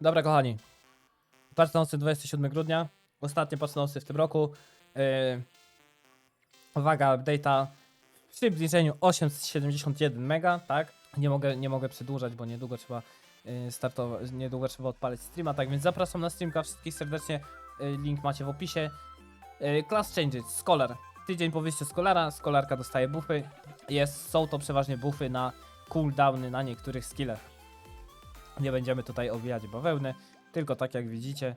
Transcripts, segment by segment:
Dobra, kochani. Pacznosy 27 grudnia. Ostatnie pacznosy w tym roku. Yy, uwaga, update'a w przybliżeniu 871 mega, tak? Nie mogę, nie mogę przedłużać, bo niedługo trzeba yy, startować, niedługo trzeba odpalić streama, tak więc zapraszam na streamka wszystkich serdecznie. Yy, link macie w opisie. Yy, class changes, Scholar. Tydzień po wyjściu Scholara, Scholarka dostaje buffy. Jest, są to przeważnie buffy na cooldowny na niektórych skillach. Nie będziemy tutaj owijać bawełny, tylko tak jak widzicie,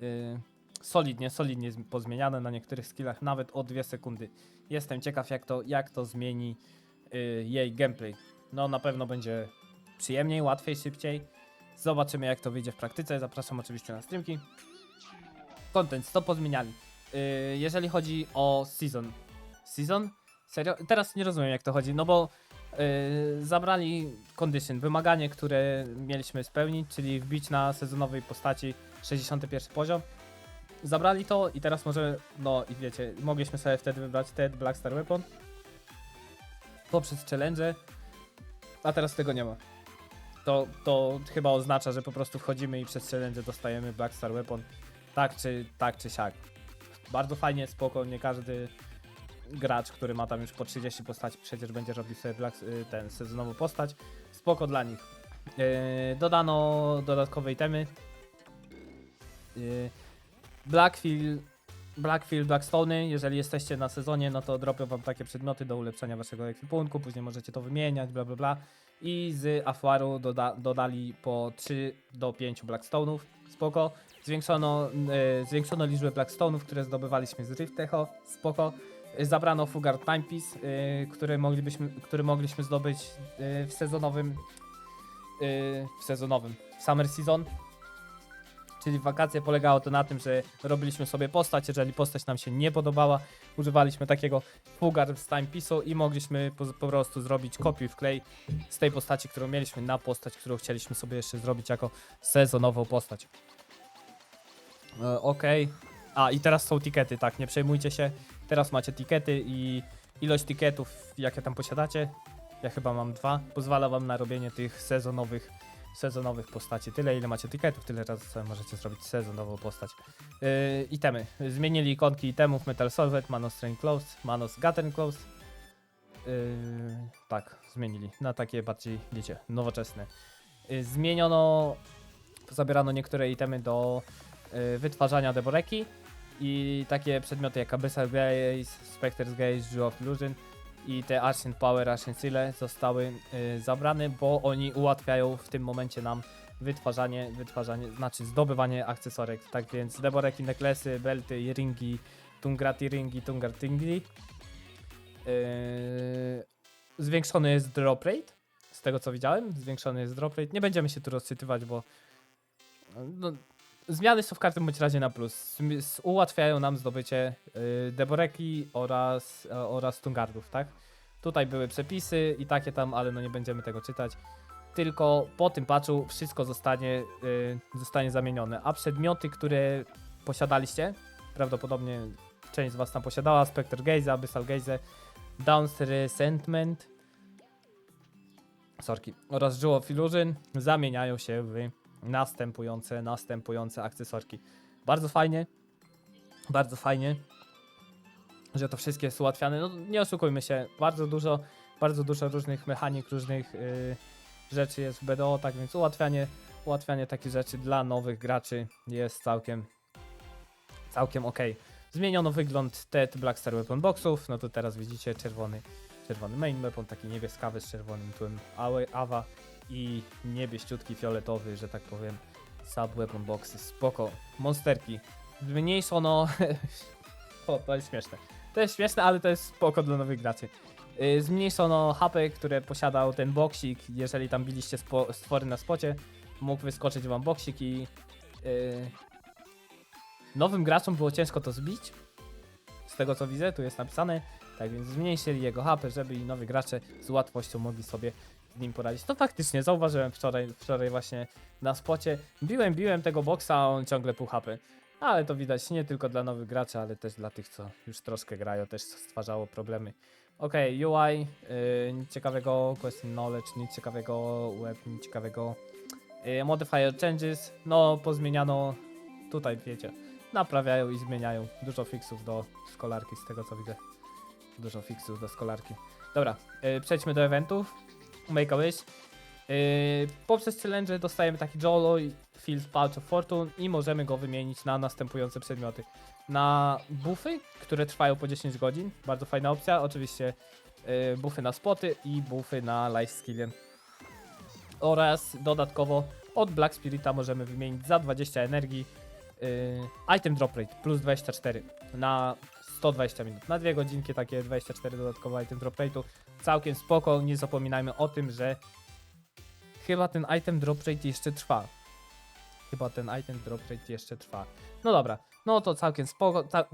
yy, solidnie, solidnie pozmieniane na niektórych skillach, nawet o 2 sekundy. Jestem ciekaw jak to, jak to zmieni yy, jej gameplay. No na pewno będzie przyjemniej, łatwiej, szybciej. Zobaczymy jak to wyjdzie w praktyce. Zapraszam oczywiście na streamki. Content, to pozmieniali. Yy, jeżeli chodzi o season. Season? Serio? Teraz nie rozumiem jak to chodzi, no bo Yy, zabrali condition, wymaganie, które mieliśmy spełnić, czyli wbić na sezonowej postaci 61 poziom. Zabrali to i teraz może, no i wiecie, mogliśmy sobie wtedy wybrać Ted Black Star Weapon poprzez challenge, a teraz tego nie ma. To, to chyba oznacza, że po prostu wchodzimy i przez challenge dostajemy Black Star Weapon, tak czy, tak czy siak. Bardzo fajnie, spoko, nie każdy gracz, który ma tam już po 30 postaci, przecież będzie robił sobie Black, y, ten sezonową postać. Spoko dla nich. Yy, dodano dodatkowe itemy. Yy, Blackfield, Blackfield, Blackstone, jeżeli jesteście na sezonie, no to dropią wam takie przedmioty do ulepszenia waszego ekwipunku, później możecie to wymieniać, bla bla bla. I z Afuaru doda dodali po 3 do 5 Blackstone'ów, spoko. Zwiększono, yy, zwiększono liczbę Blackstone'ów, które zdobywaliśmy z Rift Echo, spoko. Y, Zabrano Fugar Timepiece, yy, który, moglibyśmy, który mogliśmy zdobyć yy, w sezonowym w sezonowym Summer Season. Czyli wakacje polegało to na tym, że robiliśmy sobie postać, jeżeli postać nam się nie podobała, używaliśmy takiego Fugar z Timepiece'u i mogliśmy po, po prostu zrobić kopiuj wklej z tej postaci, którą mieliśmy na postać, którą chcieliśmy sobie jeszcze zrobić jako sezonową postać. E, Okej. A i teraz są tikety, tak, nie przejmujcie się. Teraz macie tikety i ilość tiketów, jakie tam posiadacie, ja chyba mam dwa, pozwala wam na robienie tych sezonowych, sezonowych postaci. Tyle ile macie tiketów, tyle razy sobie możecie zrobić sezonową postać. Yy, itemy. Zmienili ikonki itemów Metal Solvet, Manos Strain Clothes, Manos Gathering Clothes. Yy, tak, zmienili na takie bardziej, wiecie, nowoczesne. Yy, zmieniono, zabierano niektóre itemy do yy, wytwarzania deboreki i takie przedmioty jak Abyssal Gaze, Spectre's Gaze, Jewel of Illusion i te Ancient Power, Ancient Seal zostały y, zabrane, bo oni ułatwiają w tym momencie nam wytwarzanie, wytwarzanie, znaczy zdobywanie akcesorek. Tak więc deboreki, neklesy, belty, ringi, tungrati ringi, tungartingi. Yy, zwiększony jest drop rate, z tego co widziałem, zwiększony jest drop rate. Nie będziemy się tu rozczytywać, bo no, Zmiany są w każdym bądź razie na plus. Ułatwiają nam zdobycie y, deboreki oraz, e, oraz tungardów, tak? Tutaj były przepisy i takie tam, ale no nie będziemy tego czytać. Tylko po tym patchu wszystko zostanie, y, zostanie zamienione. A przedmioty, które posiadaliście, prawdopodobnie część z was tam posiadała, Spectre Gaze, Abyssal Gaze, Downs Resentment, sorki, oraz Jewel of Illusion zamieniają się w następujące, następujące akcesorki. Bardzo fajnie, bardzo fajnie, że to wszystkie jest ułatwiane. No nie oszukujmy się, bardzo dużo, bardzo dużo różnych mechanik, różnych yy, rzeczy jest w BDO, tak więc ułatwianie, ułatwianie takich rzeczy dla nowych graczy jest całkiem, całkiem ok. Zmieniono wygląd TED Black Star Weapon Boxów, no to teraz widzicie czerwony, czerwony main weapon, taki niebieskawy z czerwonym tłem Awa i niebieściutki fioletowy, że tak powiem, sub weapon boxy, spoko. Monsterki. Zmniejszono... o, to jest śmieszne. To jest śmieszne, ale to jest spoko dla nowych graczy. Yy, Zmniejszono HP, które posiadał ten boksik, jeżeli tam biliście stwory na spocie, mógł wyskoczyć wam boksik i... Yy, nowym graczom było ciężko to zbić, z tego co widzę, tu jest napisane, tak więc zmniejszyli jego HP, żeby i nowi gracze z łatwością mogli sobie z nim poradzić. To faktycznie zauważyłem wczoraj, wczoraj właśnie na spocie. Biłem, biłem tego boksa, a on ciągle pół HP. Ale to widać nie tylko dla nowych graczy, ale też dla tych, co już troszkę grają, też stwarzało problemy. Okej, UI, yy, nic ciekawego, question knowledge, nic ciekawego, web, nic ciekawego. Y, Modifier changes, no pozmieniano, tutaj wiecie, naprawiają i zmieniają. Dużo fixów do szkolarki, z tego co widzę. Dużo fixów do szkolarki. Dobra, y, przejdźmy do eventów. Make a wish. Yy, poprzez challenge dostajemy taki Jolo Field Pouch of Fortune i możemy go wymienić na następujące przedmioty. Na buffy, które trwają po 10 godzin, bardzo fajna opcja, oczywiście yy, buffy na spoty i buffy na life skillien. Oraz dodatkowo od Black Spirita możemy wymienić za 20 energii yy, item drop rate plus 24 na 120 minut. Na dwie godzinki takie 24 dodatkowe item drop rate'u. Całkiem spoko, nie zapominajmy o tym, że Chyba ten item drop rate jeszcze trwa. Chyba ten item drop rate jeszcze trwa. No dobra, no to całkiem spoko. Ca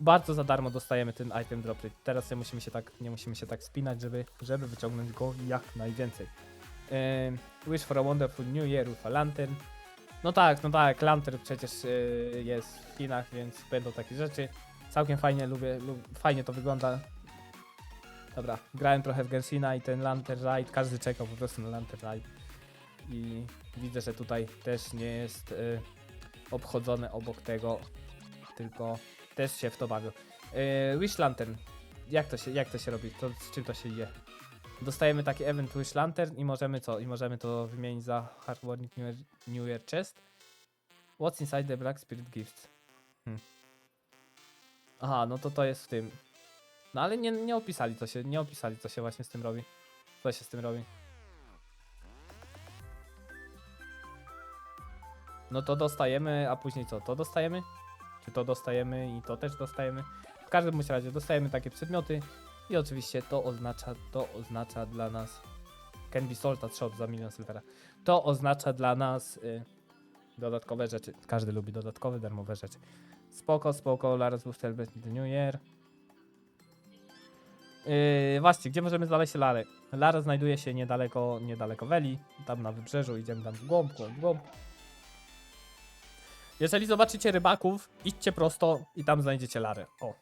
bardzo za darmo dostajemy ten item drop rate. Teraz nie musimy się tak, nie musimy się tak spinać, żeby, żeby wyciągnąć go jak najwięcej. Ym, wish for a wonderful new year with a lantern. No tak, no tak, lantern przecież yy, jest w Chinach, więc będą takie rzeczy. Całkiem fajnie, lubię, lub, fajnie to wygląda. Dobra, grałem trochę w Gensina i ten Lantern Ride, każdy czekał po prostu na Lantern Ride. I widzę, że tutaj też nie jest y, obchodzone obok tego, tylko też się w to bawią. Y, Wish Lantern. Jak to się, jak to się robi? To, z czym to się je? Dostajemy taki event Wish Lantern i możemy co? I możemy to wymienić za Hard Warning New New Year Chest. What's inside the Black Spirit Gifts? Hmm. Aha, no to to jest w tym. No ale nie, nie opisali co się, nie opisali co się właśnie z tym robi. Co się z tym robi. No to dostajemy, a później co? To dostajemy? Czy to dostajemy i to też dostajemy? W każdym bądź razie dostajemy takie przedmioty i oczywiście to oznacza, to oznacza dla nas Can be sold at shop za milion silvera. To oznacza dla nas y, dodatkowe rzeczy. Każdy lubi dodatkowe, darmowe rzeczy. Spoko, spoko, Lars the New Year. Yy, właśnie, gdzie możemy znaleźć Larę? Lara znajduje się niedaleko, niedaleko Weli, tam na wybrzeżu, idziemy tam w głąb, głąb, głąb. Jeżeli zobaczycie rybaków, idźcie prosto i tam znajdziecie Larę. O.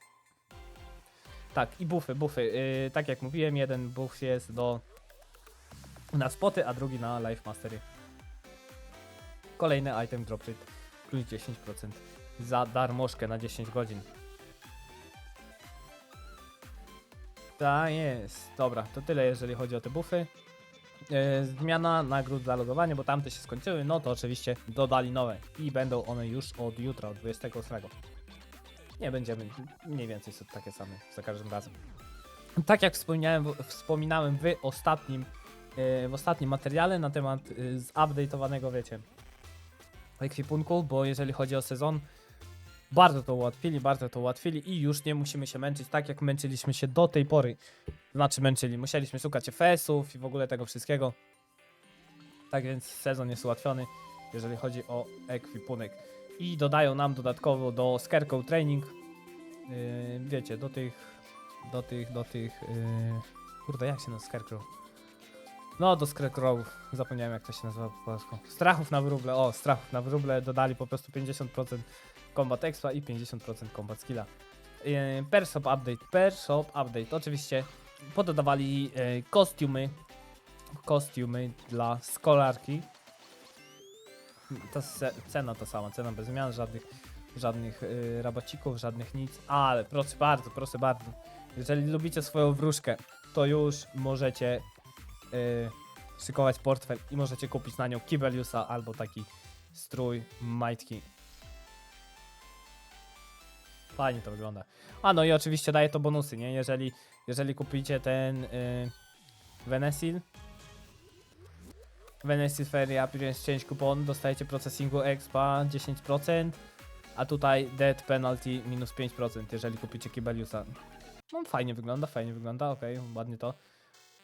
Tak, i bufy, bufy. Yy, tak jak mówiłem, jeden buff jest do na spoty, a drugi na life mastery. Kolejny item drop rate plus 10% za darmożkę na 10 godzin. Tak jest. Dobra, to tyle jeżeli chodzi o te buffy. Yy, zmiana nagród za logowanie, bo tamte się skończyły, no to oczywiście dodali nowe i będą one już od jutra, od 28. Nie będziemy, mniej więcej są takie same za każdym razem. Tak jak wspomniałem, wspominałem w ostatnim, yy, w ostatnim materiale na temat yy, zupdate'owanego, wiecie, ekwipunku, bo jeżeli chodzi o sezon, bardzo to ułatwili, bardzo to ułatwili i już nie musimy się męczyć tak, jak męczyliśmy się do tej pory. Znaczy męczyli, musieliśmy szukać FS-ów i w ogóle tego wszystkiego. Tak więc sezon jest ułatwiony, jeżeli chodzi o ekwipunek. I dodają nam dodatkowo do Scarecrow Training, yy, wiecie, do tych, do tych, do tych, yy, kurde, jak się nazywa Scarecrow? No, do Scarecrow, zapomniałem jak to się nazywa po polsku. Strachów na wróble, o, strachów na wróble, dodali po prostu 50% combat expa i 50% combat skilla. Yy, Per shop update, per shop update, oczywiście pododawali e, kostiumy, kostiumy dla skolarki. Ta cena ta sama, cena bez zmian, żadnych, żadnych e, rabacików, żadnych nic, ale proszę bardzo, proszę bardzo, jeżeli lubicie swoją wróżkę, to już możecie e, szykować portfel i możecie kupić na nią Kibeliusa albo taki strój majtki. Fajnie to wygląda. A no i oczywiście daje to bonusy, nie? Jeżeli, jeżeli kupicie ten y, Venesil, Venesil Feria Appearance Change kupon, dostajecie processingu expa 10%, a tutaj dead penalty minus 5%, jeżeli kupicie Kibeliusa. No fajnie wygląda, fajnie wygląda, okej, ładnie to.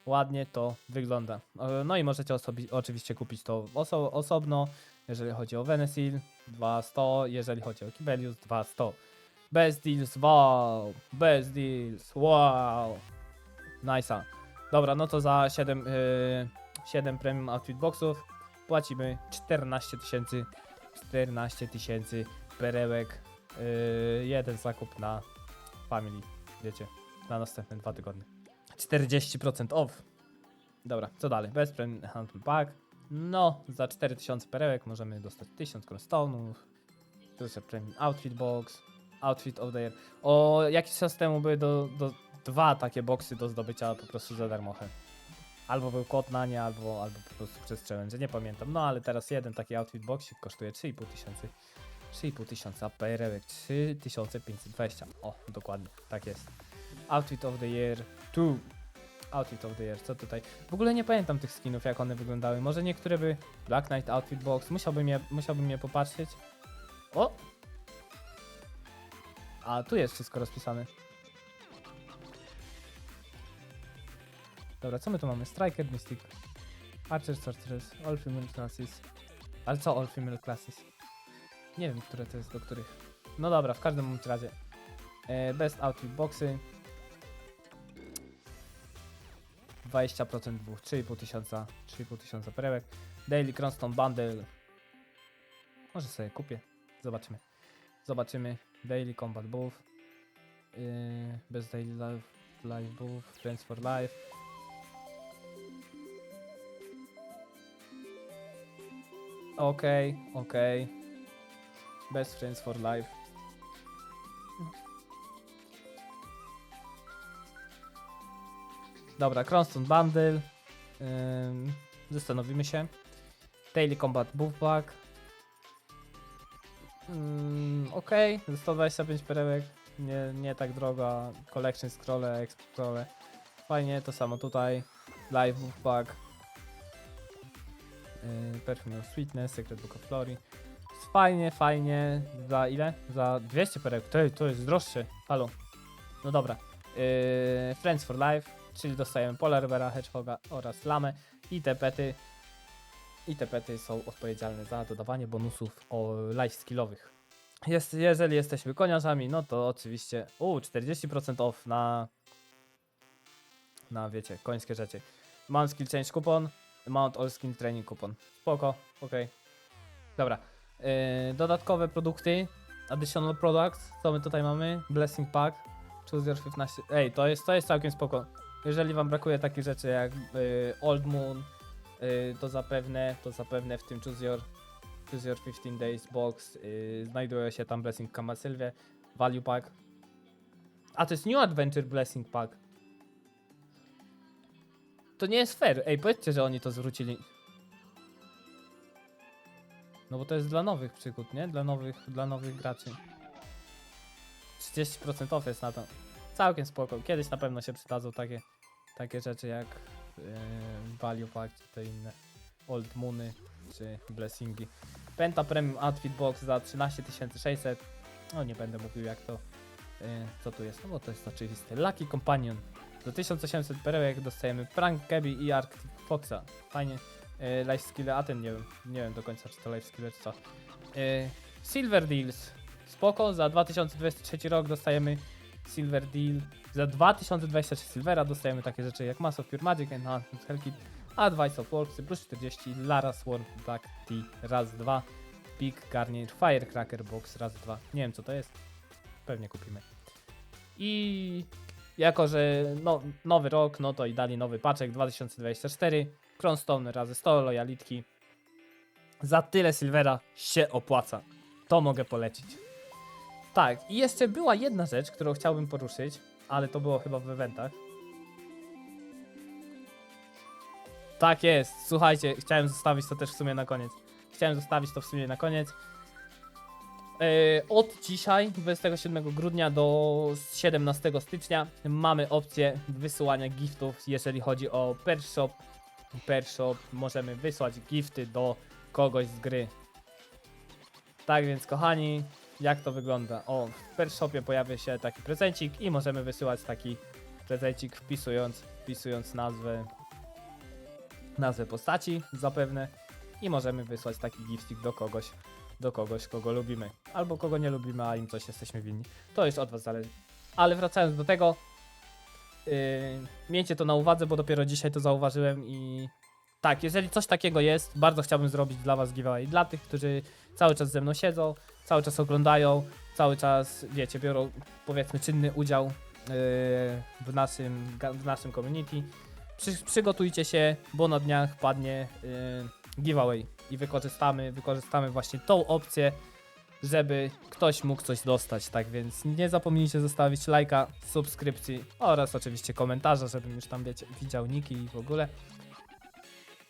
Ładnie to wygląda. No i możecie oczywiście kupić to oso- osobno, jeżeli chodzi o Venesil 200, jeżeli chodzi o Kibelius 200. Bez deals, wow! Bez deals, wow! Nice'a. Dobra, no to za 7, yy, 7 premium outfit boxów płacimy 14 tysięcy 14 tysięcy perełek. Yy, jeden zakup na family, wiecie, na następne dwa tygodnie. 40% off. Dobra, co dalej? Bez premium handle pack. No, za 4000 perełek możemy dostać 1000 crossstone'ów. Tu jest premium outfit box, outfit of the year. O, jakiś czas temu były do, do dwa takie boxy do zdobycia po prostu za darmochę. Albo był kod na nie, albo, albo po prostu przez challenge, nie pamiętam. No ale teraz jeden taki outfit boxik kosztuje 3,5 tysięcy. 3,5 tysiąca perełek, 3520. O, dokładnie, tak jest. Outfit of the year 2. Outfit of the year, co tutaj? W ogóle nie pamiętam tych skinów, jak one wyglądały. Może niektóre by. Black Knight Outfit Box, musiałbym je, musiałbym je popatrzeć. O! A tu jest wszystko rozpisane. Dobra, co my tu mamy? Striker, Mystic, Archer, Sorceress, All Female Classes. Ale co All Female Classes? Nie wiem, które to jest do których. No dobra, w każdym razie. E, best Outfit Boxy. 20% dwóch, 3,5 tysiąca, 3,5 tysiąca perełek. Daily Cronstone Bundle. Może sobie kupię. Zobaczymy. Zobaczymy. Daily Combat Buff. Yy, bez Daily Life, life Buff. Friends for Life. Okej, okej. Best Friends for Life. Dobra, Cronstone Bundle. Ym, zastanowimy się. Daily Combat Buff Pack. Ym, Okej, za 125 perełek. Nie, nie tak droga. Collection Scrolle, Exp Scrolle. Fajnie, to samo tutaj. Live Buff Pack. Yy, Perfume of Sweetness, Secret Book of Flori. Fajnie, fajnie. Za ile? Za 200 perełek. To, to jest droższe. Halo. No dobra. Yy, Friends for Life, czyli dostajemy Polar Beara, Hedgehoga oraz Lamę i te pety. I te pety są odpowiedzialne za dodawanie bonusów o life skillowych. Jest, jeżeli jesteśmy koniarzami, no to oczywiście. U, 40% off na. Na wiecie, końskie rzeczy. Mount Skill Change kupon, Mount All Skill Training kupon. Spoko, okej. Dobra. Yy, dodatkowe produkty. Additional products. Co my tutaj mamy? Blessing Pack. Choose your 15. Ej, to jest, to jest całkiem spoko. Jeżeli wam brakuje takich rzeczy jak y, Old Moon, to zapewne, to zapewne w tym Choose Your, Choose your 15 Days box y, znajduje się tam Blessing Kama Sylwie, Value Pack. A to jest New Adventure Blessing Pack. To nie jest fair. Ej, powiedzcie, że oni to zwrócili. No bo to jest dla nowych przygód, nie? Dla nowych, dla nowych graczy. 30% off jest na to. Całkiem spoko. Kiedyś na pewno się przydadzą takie, takie rzeczy jak Value Pack czy te inne Old Moony czy Blessingi. Penta Premium Outfit Box za 13 600. No nie będę mówił jak to, yy, co tu jest, no bo to jest oczywiste. Lucky Companion. Do 1800 perełek dostajemy Frank Kebby i Arctic Foxa. Fajnie. Yy, life Skill, a ten nie wiem, nie wiem do końca czy to Life Skill czy co. Silver Deals. Spoko, za 2023 rok dostajemy Silver Deal. Za 2023 Silvera dostajemy takie rzeczy jak Mass of Pure Magic, Enhancement Hellkit, Advice of Works, plus 40, Lara Swarm, Black Tea, raz, dwa, Big Garnier, Firecracker Box, raz, dwa. Nie wiem co to jest. Pewnie kupimy. I jako, że no, nowy rok, no to i dali nowy paczek 2024. Cronstone razy 100, lojalitki. Za tyle Silvera się opłaca. To mogę polecić. Tak, i jeszcze była jedna rzecz, którą chciałbym poruszyć, ale to było chyba w eventach. Tak jest, słuchajcie, chciałem zostawić to też w sumie na koniec. Chciałem zostawić to w sumie na koniec. Yy, od dzisiaj, 27 grudnia do 17 stycznia, mamy opcję wysyłania giftów, jeżeli chodzi o per shop. Możemy wysłać gifty do kogoś z gry. Tak więc, kochani, jak to wygląda? O, w per shopie pojawia się taki prezencik i możemy wysyłać taki prezencik wpisując, wpisując nazwę nazwę postaci zapewne i możemy wysłać taki giftik do kogoś, do kogoś, kogo lubimy. Albo kogo nie lubimy, a im coś jesteśmy winni. To już od was zależy. Ale wracając do tego, yy, miejcie to na uwadze, bo dopiero dzisiaj to zauważyłem i tak, jeżeli coś takiego jest, bardzo chciałbym zrobić dla was giveaway. Dla tych, którzy cały czas ze mną siedzą, cały czas oglądają, cały czas, wiecie, biorą powiedzmy czynny udział yy, w, naszym, w naszym community. Przy, przygotujcie się, bo na dniach padnie yy, giveaway i wykorzystamy, wykorzystamy właśnie tą opcję, żeby ktoś mógł coś dostać, tak więc nie zapomnijcie zostawić lajka, subskrypcji oraz oczywiście komentarza, żebym już tam wiecie, widział niki i w ogóle.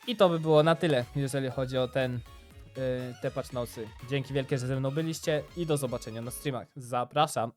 I to by było na tyle, jeżeli chodzi o ten yy, te patch nocy. Dzięki wielkie, że ze mną byliście i do zobaczenia na streamach. Zapraszam.